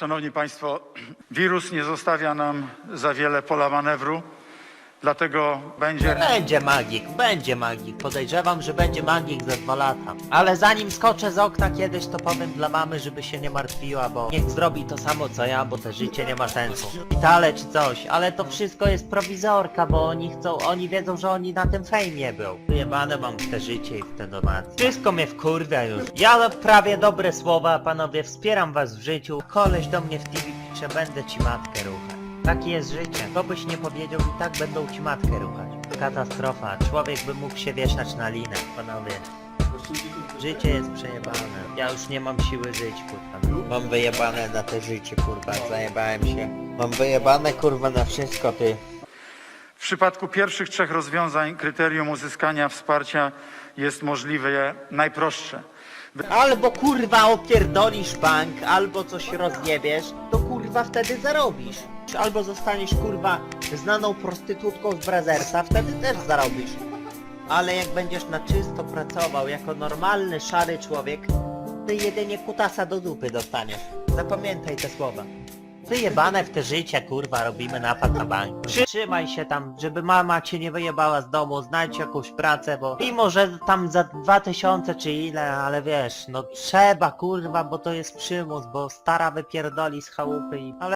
Szanowni Państwo, wirus nie zostawia nam za wiele pola manewru, dlatego będzie... Będzie magik, będzie magik. Podejrzewam, że będzie magik za dwa lata. Ale zanim skoczę z okna kiedyś, to powiem dla mamy, żeby się nie martwiła, bo niech zrobi to samo co ja, bo te życie nie ma sensu. Szpitale czy coś, ale to wszystko jest prowizorka, bo oni chcą, oni wiedzą, że oni na tym fejmie był. Wyjebane mam w te życie i w te domaty. Wszystko mnie wkurwia już. Ja prawie dobre słowa, panowie, wspieram was w życiu. Koleś do mnie w TV pisze, będę ci matkę ruchać. Takie jest życie. Kto byś nie powiedział i tak będą ci matkę ruchać. Katastrofa. Człowiek by mógł się wieszać na linę, panowie. Życie jest przejebane. Ja już nie mam siły żyć, kurwa. Mam wyjebane na te życie, kurwa. Zajebałem się. Mam wyjebane, kurwa, na wszystko, ty. W przypadku pierwszych trzech rozwiązań kryterium uzyskania wsparcia jest możliwe najprostsze. Albo kurwa opierdolisz bank, albo coś rozjebiesz, to kurwa wtedy zarobisz. Albo zostaniesz kurwa znaną prostytutką z Brazersa, wtedy też zarobisz. Ale jak będziesz na czysto pracował jako normalny, szary człowiek, ty jedynie kutasa do dupy dostaniesz. Zapamiętaj te słowa. Wyjebane w te życie, kurwa, robimy napad na bank. Trzymaj się tam, żeby mama cię nie wyjebała z domu, znajdź jakąś pracę, bo mimo, że tam za 2000 czy ile, ale wiesz, no trzeba, kurwa, bo to jest przymus, bo stara wypierdoli z chałupy i... Ale